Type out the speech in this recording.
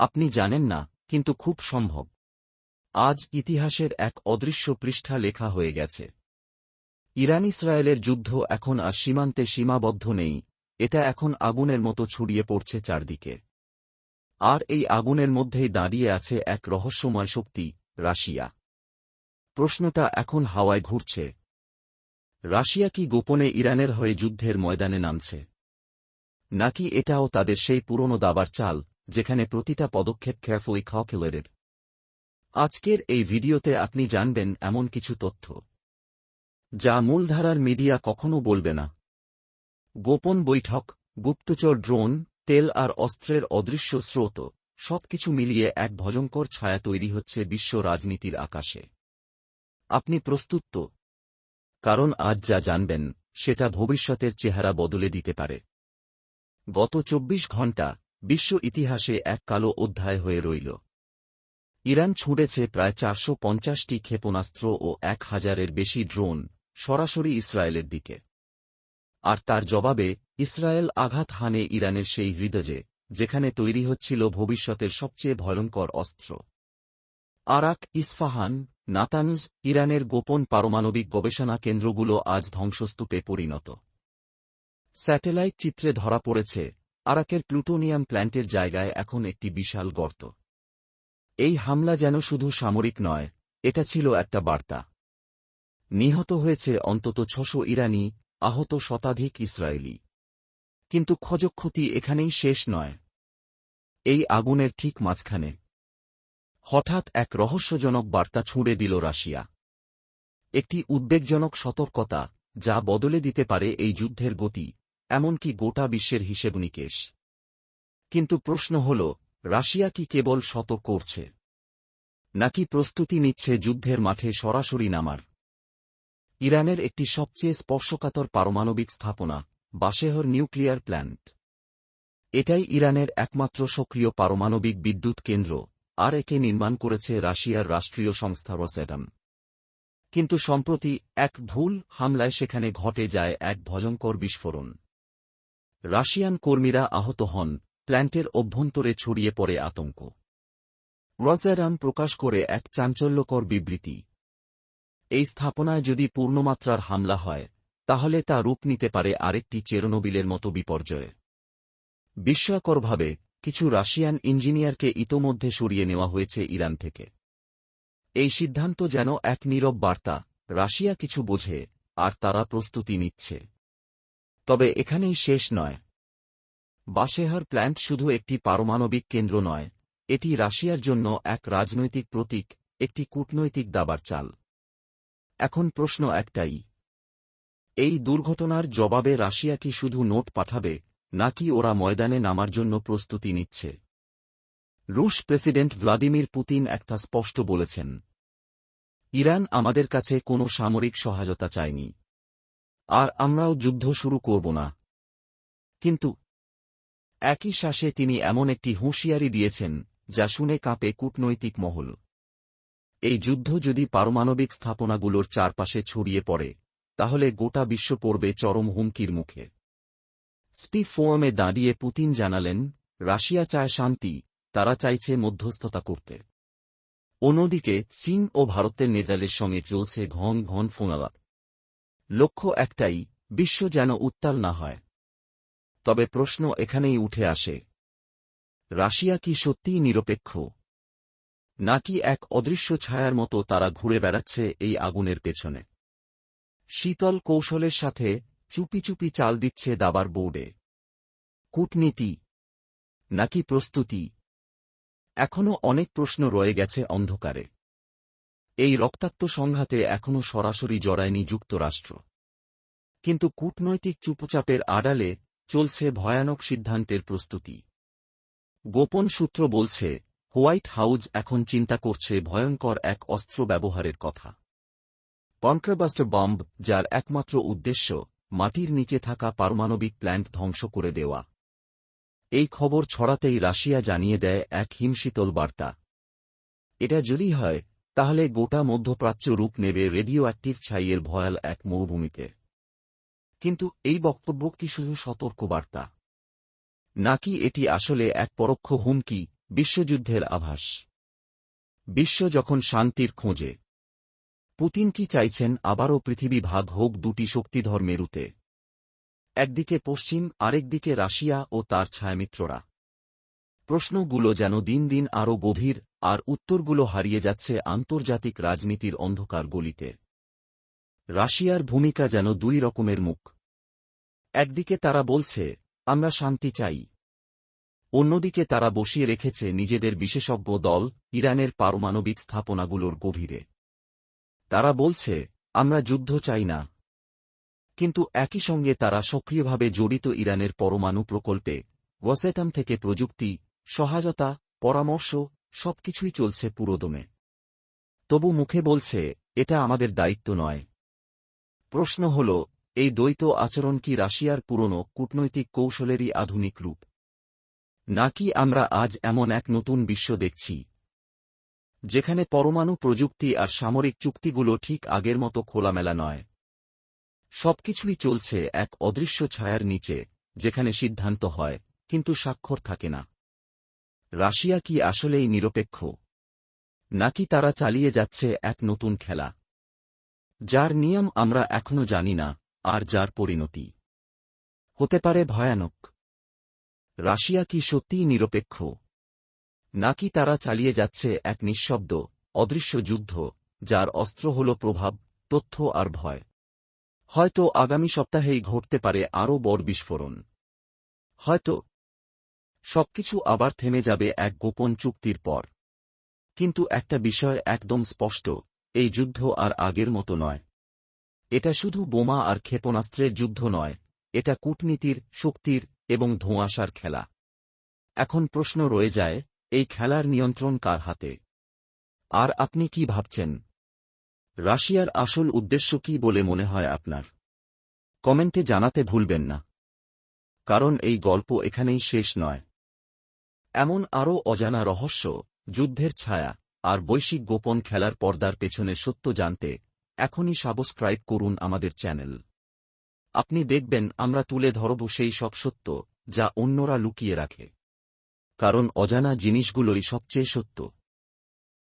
আপনি জানেন না, কিন্তু খুব সম্ভব। আজ ইতিহাসের এক অদৃশ্য পৃষ্ঠা লেখা হয়ে গেছে। ইরান ইসরায়েলের যুদ্ধ এখন আর সীমান্তে সীমাবদ্ধ নেই, এটা এখন আগুনের মতো ছড়িয়ে পড়ছে চারদিকে। আর এই আগুনের মধ্যেই দাঁড়িয়ে আছে এক রহস্যময় শক্তি, রাশিয়া। প্রশ্নটা এখন হাওয়ায় ঘুরছে। রাশিয়া কি গোপনে ইরানের হয়ে যুদ্ধের ময়দানে নামছে? নাকি এটাও তাদের সেই পুরনো দাবার চাল যেখানে প্রতিটা পদক্ষেপ ক্যাফোই ক্যালকুলেটেড আজকের এই ভিডিওতে আপনি জানবেন এমন কিছু তথ্য যা মূলধারার মিডিয়া কখনো বলবে না। গোপন বৈঠক, গুপ্তচর ড্রোন, তেল আর অস্ত্রের অদৃশ্য স্রোত, সবকিছু মিলিয়ে এক ভয়ঙ্কর ছায়া তৈরি হচ্ছে বিশ্ব রাজনীতির আকাশে। আপনি প্রস্তুত তো? কারণ আজ যা জানবেন, সেটা ভবিষ্যতের চেহারা বদলে দিতে পারে। গত চব্বিশ ঘণ্টা বিশ্ব ইতিহাসে এক কালো অধ্যায় হয়ে রইল। ইরান ছুঁড়েছে প্রায় চারশো পঞ্চাশটি ক্ষেপণাস্ত্র ও এক হাজারের বেশি ড্রোন সরাসরি ইসরায়েলের দিকে। আর তার জবাবে, ইসরায়েল আঘাত হানে ইরানের সেই হৃদয়ে, যেখানে তৈরি হচ্ছিল ভবিষ্যতের সবচেয়ে ভয়ঙ্কর অস্ত্র। আরাক ইস্ফাহান, নাতানজ, ইরানের গোপন পারমাণবিক গবেষণা কেন্দ্রগুলো আজ ধ্বংসস্তূপে পরিণত। স্যাটেলাইট চিত্রে ধরা পড়েছে আরাকের প্লুটোনিয়াম প্ল্যান্টের জায়গায় এখন একটি বিশাল গর্ত। এই হামলা যেন শুধু সামরিক নয়, এটা ছিল একটা বার্তা। নিহত হয়েছে অন্তত ছশো ইরানি, আহত শতাধিক ইসরায়েলি। কিন্তু ক্ষয়ক্ষতি এখানেই শেষ নয়। এই আগুনের ঠিক মাঝখানে হঠাৎ এক রহস্যজনক বার্তা ছুঁড়ে দিল রাশিয়া। একটি উদ্বেগজনক সতর্কতা, যা বদলে দিতে পারে এই যুদ্ধের গতি। এমনকি গোটা বিশ্বের হিসেব নিকেশ কিন্তু প্রশ্ন হল, রাশিয়া কি কেবল শত করছে? নাকি প্রস্তুতি নিচ্ছে যুদ্ধের মাঠে সরাসরি নামার? ইরানের একটি সবচেয়ে স্পর্শকাতর পারমাণবিক স্থাপনা, বাশেহর নিউক্লিয়ার প্ল্যান্ট। এটাই ইরানের একমাত্র সক্রিয় পারমাণবিক বিদ্যুৎ কেন্দ্র, আর একে নির্মাণ করেছে রাশিয়ার রাষ্ট্রীয় সংস্থা রসেডাম কিন্তু সম্প্রতি এক ভুল হামলায় সেখানে ঘটে যায় এক ভয়ঙ্কর বিস্ফোরণ। রাশিয়ান কর্মীরা আহত হন, প্ল্যান্টের অভ্যন্তরে ছড়িয়ে পড়ে আতঙ্ক। রসেডাম প্রকাশ করে এক চাঞ্চল্যকর বিবৃতি। এই স্থাপনায় যদি পূর্ণমাত্রার হামলা হয়, তাহলে তা রূপ নিতে পারে আরেকটি চেরনোবিলের মতো বিপর্যয়ে। বিস্ময়করভাবে, কিছু রাশিয়ান ইঞ্জিনিয়ারকে ইতোমধ্যে সরিয়ে নেওয়া হয়েছে ইরান থেকে। এই সিদ্ধান্ত যেন এক নীরব বার্তা, রাশিয়া কিছু বোঝে, আর তারা প্রস্তুতি নিচ্ছে। তবে এখানেই শেষ নয়। বাশেহার প্ল্যান্ট শুধু একটি পারমাণবিক কেন্দ্র নয়, এটি রাশিয়ার জন্য এক রাজনৈতিক প্রতীক, একটি কূটনৈতিক দাবার চাল। এখন প্রশ্ন একটাই। এই দুর্ঘটনার জবাবে রাশিয়া কি শুধু নোট পাঠাবে, নাকি ওরা ময়দানে নামার জন্য প্রস্তুতি নিচ্ছে? রুশ প্রেসিডেন্ট ভ্লাদিমির পুতিন একটা স্পষ্ট বলেছেন, ইরান আমাদের কাছে কোনো সামরিক সহায়তা চায়নি। আর আমরাও যুদ্ধ শুরু করব না। কিন্তু একই শ্বাসে তিনি এমন একটি হুঁশিয়ারি দিয়েছেন, যা শুনে কাঁপে কূটনৈতিক মহল। এই যুদ্ধ যদি পারমাণবিক স্থাপনাগুলোর চারপাশে ছড়িয়ে পড়ে, তাহলে গোটা বিশ্ব পড়বে চরম হুমকির মুখে। স্পি ফোয়ামে দাঁড়িয়ে পুতিন জানালেন, রাশিয়া চায় শান্তি, তারা চাইছে মধ্যস্থতা করতে। অন্যদিকে চীন ও ভারতের নেতাদের সঙ্গে চলছে ঘন ঘন ফোনালাপ। লক্ষ্য একটাই, বিশ্ব যেন উত্তাল না হয়। তবে প্রশ্ন এখানেই উঠে আসে। রাশিয়া কি সত্যিই নিরপেক্ষ? নাকি এক অদৃশ্য ছায়ার মতো তারা ঘুরে বেড়াচ্ছে এই আগুনের পেছনে? শীতল কৌশলের সাথে চুপি চুপি চাল দিচ্ছে দাবার বোর্ডে। কূটনীতি? নাকি প্রস্তুতি? এখনও অনেক প্রশ্ন রয়ে গেছে অন্ধকারে। এই রক্তাক্ত সংঘাতে এখনও সরাসরি জড়ায়নি যুক্তরাষ্ট্র। কিন্তু কূটনৈতিক চুপচাপের আড়ালে চলছে ভয়ানক সিদ্ধান্তের প্রস্তুতি। গোপন সূত্র বলছে, হোয়াইট হাউজ এখন চিন্তা করছে ভয়ঙ্কর এক অস্ত্র ব্যবহারের কথা। পঙ্কারবাস্টার বম্ব, যার একমাত্র উদ্দেশ্য মাটির নিচে থাকা পারমাণবিক প্ল্যান্ট ধ্বংস করে দেওয়া। এই খবর ছড়াতেই রাশিয়া জানিয়ে দেয় এক হিমশীতল বার্তা। এটা যদি হয় তাহলে গোটা মধ্যপ্রাচ্য রূপ নেবে রেডিও অ্যাক্টিভ ছাইয়ের ভয়াল এক মরুভূমিতে কিন্তু এই বক্তব্য কি শুধু সতর্কবার্তা? নাকি এটি আসলে এক পরোক্ষ হুমকি, বিশ্বযুদ্ধের আভাস? বিশ্ব যখন শান্তির খোঁজে। পুতিন কি চাইছেন আবারও পৃথিবী ভাগ হোক দুটি শক্তিধর মেরুতে একদিকে পশ্চিম, আরেকদিকে রাশিয়া ও তার ছায়ামিত্ররা। প্রশ্নগুলো যেন দিন দিন আরও গভীর, আর উত্তরগুলো হারিয়ে যাচ্ছে আন্তর্জাতিক রাজনীতির অন্ধকার গলিতে রাশিয়ার ভূমিকা যেন দুই রকমের মুখ। একদিকে তারা বলছে, আমরা শান্তি চাই। অন্যদিকে তারা বসিয়ে রেখেছে নিজেদের বিশেষজ্ঞ দল, ইরানের পারমাণবিক স্থাপনাগুলোর গভীরে। তারা বলছে, আমরা যুদ্ধ চাই না। কিন্তু একই সঙ্গে তারা সক্রিয়ভাবে জড়িত ইরানের পরমাণু প্রকল্পে ওয়াসেটাম থেকে প্রযুক্তি সহায়তা, পরামর্শ, সবকিছুই চলছে পুরোদমে। তবু মুখে বলছে, এটা আমাদের দায়িত্ব নয়। প্রশ্ন হল, এই দ্বৈত আচরণ কি রাশিয়ার পুরনো কূটনৈতিক কৌশলেরই আধুনিক রূপ? নাকি আমরা আজ এমন এক নতুন বিশ্ব দেখছি, যেখানে পরমাণু প্রযুক্তি আর সামরিক চুক্তিগুলো ঠিক আগের মতো খোলামেলা নয়। সবকিছুই চলছে এক অদৃশ্য ছায়ার নিচে, যেখানে সিদ্ধান্ত হয়, কিন্তু স্বাক্ষর থাকে না। রাশিয়া কি আসলেই নিরপেক্ষ? নাকি তারা চালিয়ে যাচ্ছে এক নতুন খেলা? যার নিয়ম আমরা এখনও জানি না, আর যার পরিণতি? হতে পারে ভয়ানক। রাশিয়া কি সত্যিই নিরপেক্ষ? নাকি তারা চালিয়ে যাচ্ছে এক নিঃশব্দ, অদৃশ্য যুদ্ধ, যার অস্ত্র হল প্রভাব, তথ্য আর ভয়? হয়তো আগামী সপ্তাহেই ঘটতে পারে আরও বড় বিস্ফোরণ। হয়তো সবকিছু আবার থেমে যাবে এক গোপন চুক্তির পর। কিন্তু একটা বিষয় একদম স্পষ্ট, এই যুদ্ধ আর আগের মতো নয়। এটা শুধু বোমা আর ক্ষেপণাস্ত্রের যুদ্ধ নয়, এটা কূটনীতির, শক্তির এবং ধোঁয়াশার খেলা। এখন প্রশ্ন রয়ে যায়, এই খেলার নিয়ন্ত্রণ কার হাতে? আর আপনি কি ভাবছেন? রাশিয়ার আসল উদ্দেশ্য কি বলে মনে হয় আপনার? কমেন্টে জানাতে ভুলবেন না। কারণ এই গল্প এখানেই শেষ নয়। এমন আরও অজানা রহস্য, যুদ্ধের ছায়া, আর বৈশ্বিক গোপন খেলার পর্দার পেছনে সত্য জানতে, এখনই সাবস্ক্রাইব করুন আমাদের চ্যানেল। আপনি দেখবেন আমরা তুলে ধরব সেই সব সত্য, যা অন্যরা লুকিয়ে রাখে। কারণ অজানা জিনিসগুলোই সবচেয়ে সত্য।